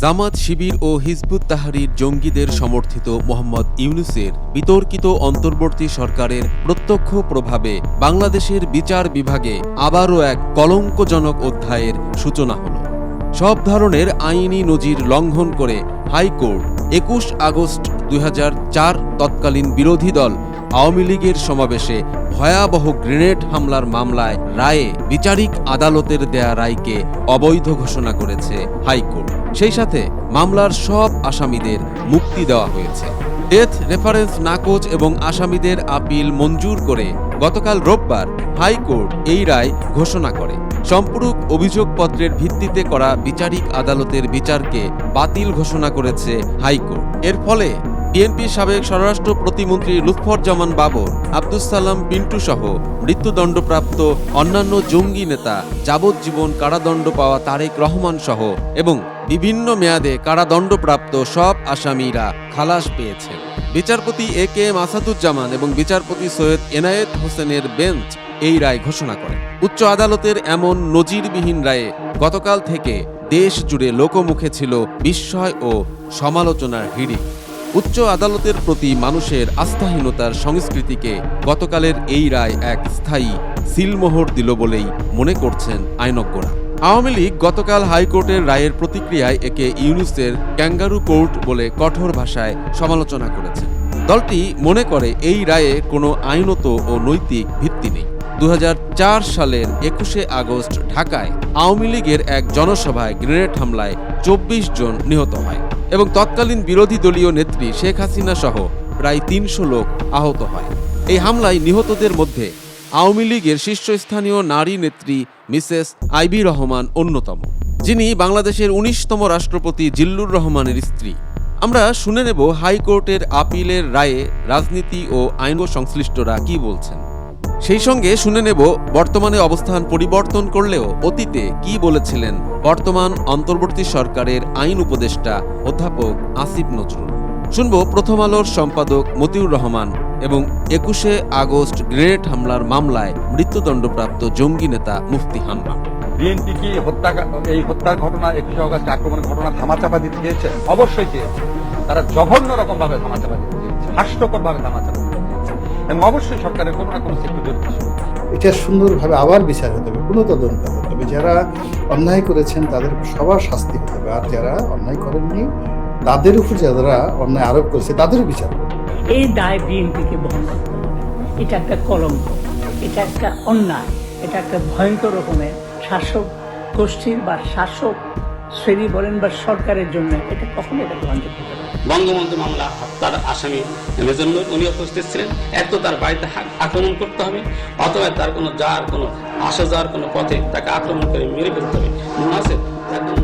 জামাত শিবির ও Hizb ut তাহারির জঙ্গিদের সমর্থিত মোহাম্মদ ইউনুসের বিতর্কিত অন্তর্বর্তী সরকারের প্রত্যক্ষ প্রভাবে বাংলাদেশের বিচার বিভাগে আবারও এক কলঙ্কজনক অধ্যায়ের সূচনা হল। সব ধরনের আইনি নজির লঙ্ঘন করে হাইকোর্ট একুশ আগস্ট দু হাজার চার তৎকালীন বিরোধী দল আওয়ামী লীগের সমাবেশে ভয়াবহ গ্রেনেড হামলার মামলায় রায়ে বিচারিক আদালতের দেয়া রায়কে অবৈধ ঘোষণা করেছে হাইকোর্ট। সেই সাথে মামলার সব আসামিদের মুক্তি দেওয়া হয়েছে। ডেথ রেফারেন্স নাকচ এবং আসামিদের আপিল মঞ্জুর করে গতকাল রোববার হাইকোর্ট এই রায় ঘোষণা করে। সম্পূরক অভিযোগপত্রের ভিত্তিতে করা বিচারিক আদালতের বিচারকে বাতিল ঘোষণা করেছে হাইকোর্ট। এর ফলে বিএনপির সাবেক স্বরাষ্ট্র প্রতিমন্ত্রী লুৎফরজামান বাবর, আব্দুস সালাম পিন্টু সহ মৃত্যুদণ্ডপ্রাপ্ত অন্যান্য জঙ্গি নেতা, যাবজ্জীবন কারাদণ্ড পাওয়া তারেক রহমান সহ এবং বিভিন্ন মেয়াদে কারাদণ্ডপ্রাপ্ত সব আসামিরা খালাস পেয়েছেন। বিচারপতি এ কে এম আসাদুজ্জামান এবং বিচারপতি সৈয়দ এনায়েত হোসেনের বেঞ্চ এই রায় ঘোষণা করে উচ্চ আদালতের এমন নজিরবিহীন রায়ে গতকাল থেকে দেশ জুড়ে লোকমুখে ছিল বিস্ময় ও সমালোচনার হিড়িক। উচ্চ আদালতের প্রতি মানুষের আস্থাহীনতার সংস্কৃতিকে গতকালের এই রায় এক স্থায়ী সিলমোহর দিল বলেই মনে করছেন আইনজ্ঞরা। আওয়ামী লীগ গতকাল হাইকোর্টের রায়ের প্রতিক্রিয়ায় একে ইউনুসের ক্যাঙ্গারু কোর্ট বলে কঠোর ভাষায় সমালোচনা করেছে দলটি মনে করে এই রায়ে কোনো আইনত ও নৈতিক ভিত্তি নেই। দু হাজার চার সালের একুশে আগস্ট ঢাকায় আওয়ামী লীগের এক জনসভায় গ্রেনেড হামলায় চব্বিশ জন নিহত হয়। এবং তৎকালীন বিরোধী দলীয় নেত্রী শেখ হাসিনা সহ প্রায় তিনশো লোক আহত হয়। এই হামলায় নিহতদের মধ্যে আওয়ামী লীগের শীর্ষস্থানীয় নারী নেত্রী মিসেস আইবি রহমান অন্যতম, যিনি বাংলাদেশের উনিশতম রাষ্ট্রপতি জিল্লুর রহমানের স্ত্রী। আমরা শুনে নেব হাইকোর্টের আপিলের রায়ে রাজনীতি ও আইন সংশ্লিষ্টরা কি বলছেন। সেই সঙ্গে শুনে নেব বর্তমানে অবস্থান পরিবর্তন করলেও অতীতে কি বলেছিলেন বর্তমান অন্তর্বর্তী সরকারের আইন উপদেষ্টা অধ্যাপক আসিফ নজরুল। শুনব প্রথম আলোর সম্পাদক মতিউর রহমান এবং একুশে আগস্ট গ্রেনেড হামলার মামলায় মৃত্যুদণ্ডপ্রাপ্ত জঙ্গি নেতা মুফতি হান্নান বিএনপি কি হত্যা এই হত্যার ঘটনা, একুশে অগস্ট আক্রমণের ঘটনা ধামাচাপা দিতে চেয়েছে? অবশ্যই চেয়েছে। তারা জঘন্য রকম ভাবে ধামাচাপা দিতে চেয়েছে হাস্যকর ভাবে ধামাচাপা এবং অবশ্যই সরকারের কোনো না কোনো সেক্টর এটা সুন্দরভাবে আবার বিচার হতে হবে কোনো তদন্ত হতে হবে। যারা অন্যায় করেছেন তাদের সবার শাস্তি হতে হবে। আর যারা অন্যায় করেননি তাদের উপর যারা অন্যায় আরোপ করেছে তাদেরও বিচার এই দায় বিএনপিকে বহন করতে এটা একটা কলঙ্ক এটা একটা অন্যায় এটা একটা ভয়ঙ্কর রকমের শাসক গোষ্ঠীর বা শাসক শ্রেণি বলেন বা সরকারের জন্য এটা কখনো এটা গ্রহণযোগ্য। বঙ্গবন্ধু মামলা হত্যার আসামি মেজন্নুর উনি উপস্থিত ছিলেন। এত তার বাড়িতে আক্রমণ করতে হবে, অথবা তার কোনো যাওয়ার কোনো আসা যাওয়ার কোনো পথে তাকে আক্রমণ করে মেরে ফেলতে হবে। মনে কোনো